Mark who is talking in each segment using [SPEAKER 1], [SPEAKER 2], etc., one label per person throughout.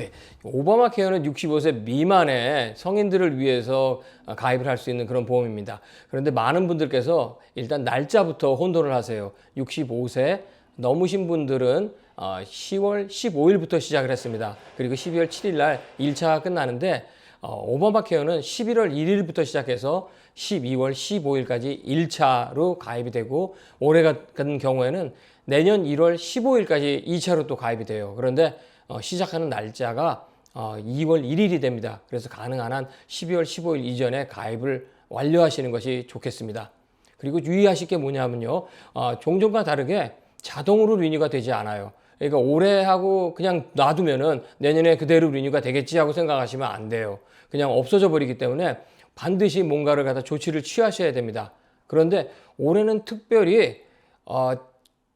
[SPEAKER 1] 네, 오바마 케어는 65세 미만의 성인들을 위해서 어, 가입을 할 수 있는 그런 보험입니다. 그런데 많은 분들께서 일단 날짜부터 혼돈을 하세요. 65세 넘으신 분들은 어, 10월 15일부터 시작을 했습니다. 그리고 12월 7일 날 1차가 끝나는데 어, 오바마 케어는 11월 1일부터 시작해서 12월 15일까지 1차로 가입이 되고 올해 같은 경우에는 내년 1월 15일까지 2차로 또 가입이 돼요. 그런데 어, 시작하는 날짜가 어, 2월 1일이 됩니다. 그래서 가능한 한 12월 15일 이전에 가입을 완료하시는 것이 좋겠습니다. 그리고 유의하실 게 뭐냐면요. 어, 종종과 다르게 자동으로 리뉴가 되지 않아요. 그러니까 올해 하고 그냥 놔두면은 내년에 그대로 리뉴가 되겠지 하고 생각하시면 안 돼요. 그냥 없어져 버리기 때문에 반드시 뭔가를 갖다 조치를 취하셔야 됩니다. 그런데 올해는 특별히 어,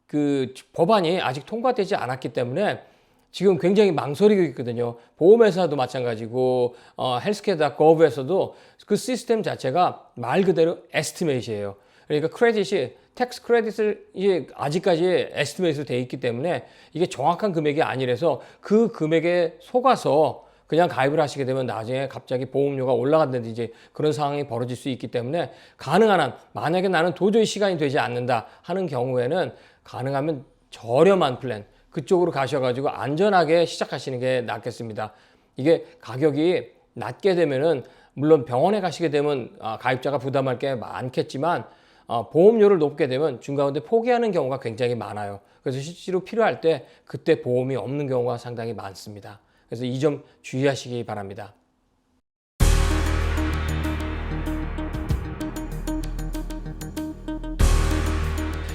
[SPEAKER 1] 그 법안이 아직 통과되지 않았기 때문에 지금 굉장히 망설이고 있거든요. 보험회사도 마찬가지고 어, 헬스케어.gov에서도 그 시스템 자체가 말 그대로 에스티메이트예요. 그러니까 크레딧이 텍스 크레딧을 이게 아직까지 에스티메이트로 돼 있기 때문에 이게 정확한 금액이 아니라서 그 금액에 속아서 그냥 가입을 하시게 되면 나중에 갑자기 보험료가 올라간다든지 그런 상황이 벌어질 수 있기 때문에 가능한 한 만약에 나는 도저히 시간이 되지 않는다 하는 경우에는 가능하면 저렴한 플랜 그쪽으로 가셔가지고 안전하게 시작하시는 게 낫겠습니다. 이게 가격이 낮게 되면은 물론 병원에 가시게 되면 아, 가입자가 부담할 게 많겠지만 어, 보험료를 높게 되면 중가운데 포기하는 경우가 굉장히 많아요. 그래서 실제로 필요할 때 그때 보험이 없는 경우가 상당히 많습니다. 그래서 이 점 주의하시기 바랍니다.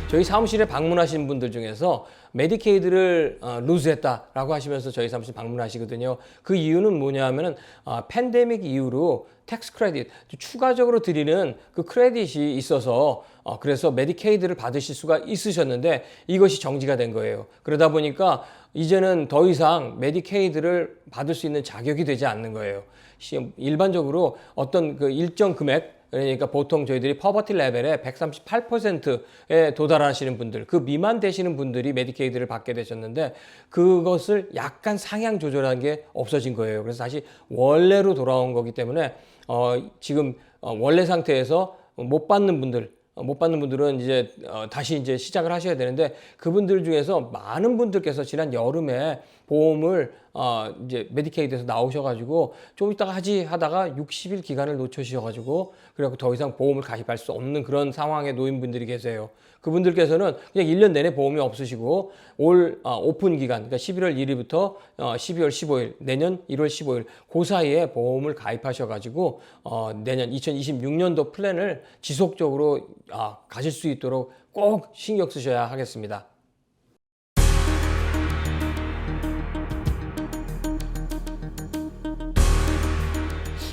[SPEAKER 1] 저희 사무실에 방문하신 분들 중에서 메디케이드를 어, 루즈했다라고 하시면서 저희 사무실 방문하시거든요. 그 이유는 뭐냐면은 어, 팬데믹 이후로 텍스 크레딧 추가적으로 드리는 그 크레딧이 있어서 어, 그래서 메디케이드를 받으실 수가 있으셨는데 이것이 정지가 된 거예요. 그러다 보니까 이제는 더 이상 메디케이드를 받을 수 있는 자격이 되지 않는 거예요. 시- 일반적으로 어떤 그 일정 금액 그러니까 보통 저희들이 퍼버티 레벨의 138%에 도달하시는 분들, 그 미만 되시는 분들이 메디케이드를 받게 되셨는데 그것을 약간 상향 조절한 게 없어진 거예요. 그래서 다시 원래로 돌아온 거기 때문에 어, 지금 어, 원래 상태에서 못 받는 분들, 어, 못 받는 분들은 이제 어, 다시 이제 시작을 하셔야 되는데 그분들 중에서 많은 분들께서 지난 여름에 보험을 어, 이제 메디케이드에서 나오셔가지고 좀 이따가 하지 하다가 60일 기간을 놓쳐주셔가지고 그래갖고 더 이상 보험을 가입할 수 없는 그런 상황에 놓인 분들이 계세요. 그분들께서는 그냥 1년 내내 보험이 없으시고 올 어, 오픈 기간, 그러니까 11월 1일부터 어, 12월 15일, 내년 1월 15일 그 사이에 보험을 가입하셔가지고 어, 내년 2026년도 플랜을 지속적으로 아, 가실 수 있도록 꼭 신경 쓰셔야 하겠습니다.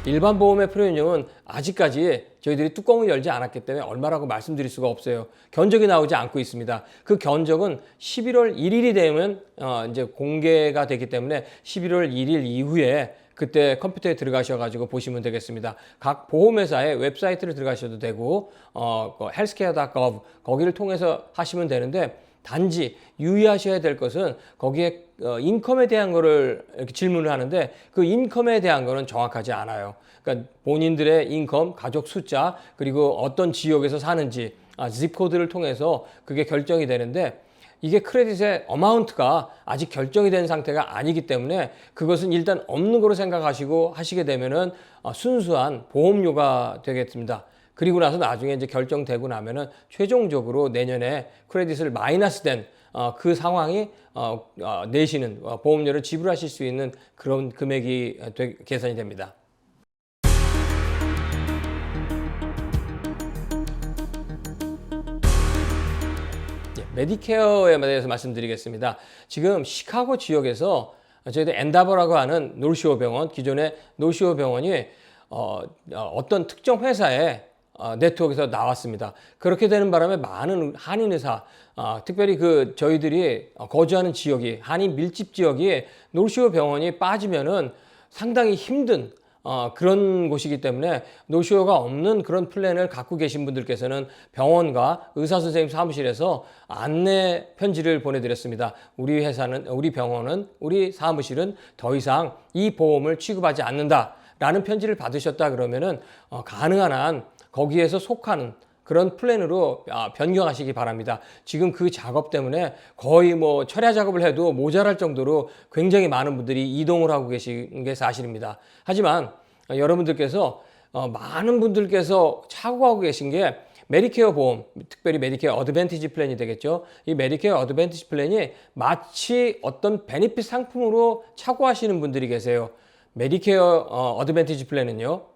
[SPEAKER 1] 일반 보험의 프리미엄은 아직까지 저희들이 뚜껑을 열지 않았기 때문에 얼마라고 말씀드릴 수가 없어요. 견적이 나오지 않고 있습니다. 그 견적은 11월 1일이 되면 어 이제 공개가 되기 때문에 11월 1일 이후에 그때 컴퓨터에 들어가셔가지고 보시면 되겠습니다. 각 보험회사의 웹사이트를 들어가셔도 되고 어 헬스케어.gov 거기를 통해서 하시면 되는데 단지 유의하셔야 될 것은 거기에 어, 인컴에 대한 거를 이렇게 질문을 하는데 그 인컴에 대한 거는 정확하지 않아요. 그러니까 본인들의 인컴, 가족 숫자, 그리고 어떤 지역에서 사는지, 아, zip 코드를 통해서 그게 결정이 되는데 이게 크레딧의 어마운트가 아직 결정이 된 상태가 아니기 때문에 그것은 일단 없는 거로 생각하시고 하시게 되면은 어, 순수한 보험료가 되겠습니다. 그리고 나서 나중에 이제 결정되고 나면은 최종적으로 내년에 크레딧을 마이너스 된 어, 그 상황이 어, 어, 내시는 어, 보험료를 지불하실 수 있는 그런 금액이 어, 되- 계산이 됩니다. 예, 메디케어에 대해서 말씀드리겠습니다. 지금 시카고 지역에서 저희들 엔다버라고 하는 노시오 병원, 기존의 노시오 병원이 어, 떤 특정 회사의 어, 네트워크에서 나왔습니다. 그렇게 되는 바람에 많은 한인 의사, 어, 특별히 그 저희들이 거주하는 지역이 한인 밀집 지역이 노시오 병원이 빠지면은 상당히 힘든 어, 그런 곳이기 때문에 노쇼가 없는 그런 플랜을 갖고 계신 분들께서는 병원과 의사 선생님 사무실에서 안내 편지를 보내드렸습니다. 우리 회사는 우리 병원은 우리 사무실은 더 이상 이 보험을 취급하지 않는다라는 편지를 받으셨다 그러면은 어, 가능한 한 거기에서 속하는 그런 플랜으로 아, 변경하시기 바랍니다. 지금 그 작업 때문에 거의 뭐 철야 작업을 해도 모자랄 정도로 굉장히 많은 분들이 이동을 하고 계신 게 사실입니다. 하지만 어, 여러분들께서 어, 많은 분들께서 착오하고 계신 게 메디케어 보험, 특별히 메디케어 어드밴티지 플랜이 되겠죠. 이 메디케어 어드밴티지 플랜이 마치 어떤 베니핏 상품으로 착오하시는 분들이 계세요. 메디케어 어, 어드밴티지 플랜은요.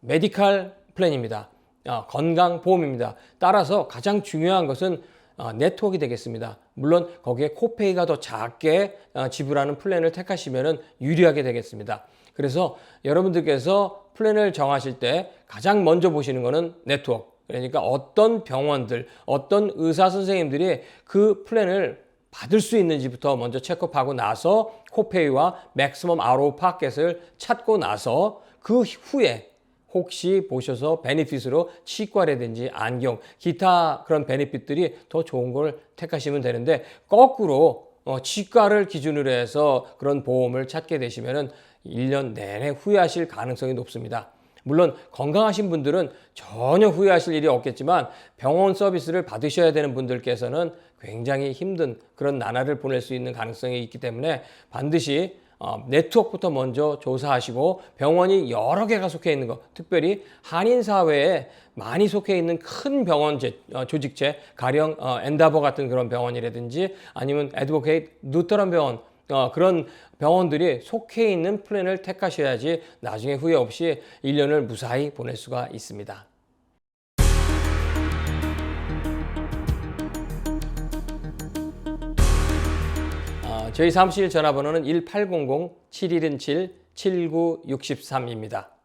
[SPEAKER 1] 메디칼 플랜입니다. 어, 건강보험입니다. 따라서 가장 중요한 것은 어, 네트워크가 되겠습니다. 물론 거기에 코페이가 더 작게 어, 지불하는 플랜을 택하시면 유리하게 되겠습니다. 그래서 여러분들께서 플랜을 정하실 때 가장 먼저 보시는 것은 네트워크. 그러니까 어떤 병원들, 어떤 의사 선생님들이 그 플랜을 받을 수 있는지부터 먼저 체크하고 나서 코페이와 맥시멈 아로우 파켓을 찾고 나서 그 후에 혹시 보셔서 베네핏으로 치과라든지 안경, 기타 그런 베네핏들이 더 좋은 걸 택하시면 되는데 거꾸로 어, 치과를 기준으로 해서 그런 보험을 찾게 되시면은 1년 내내 후회하실 가능성이 높습니다. 물론 건강하신 분들은 전혀 후회하실 일이 없겠지만 병원 서비스를 받으셔야 되는 분들께서는 굉장히 힘든 그런 나날을 보낼 수 있는 가능성이 있기 때문에 반드시 어, 네트워크부터 먼저 조사하시고 병원이 여러 개가 속해 있는 것, 특별히 한인 사회에 많이 속해 있는 큰 병원 제, 어, 조직체, 가령 어, 엔다버 같은 그런 병원이라든지 아니면 에드보케이트 루터런 병원 어, 그런 병원들이 속해 있는 플랜을 택하셔야지 나중에 후회 없이 1년을 무사히 보낼 수가 있습니다. 저희 사무실 전화번호는 1800-7117-7963입니다.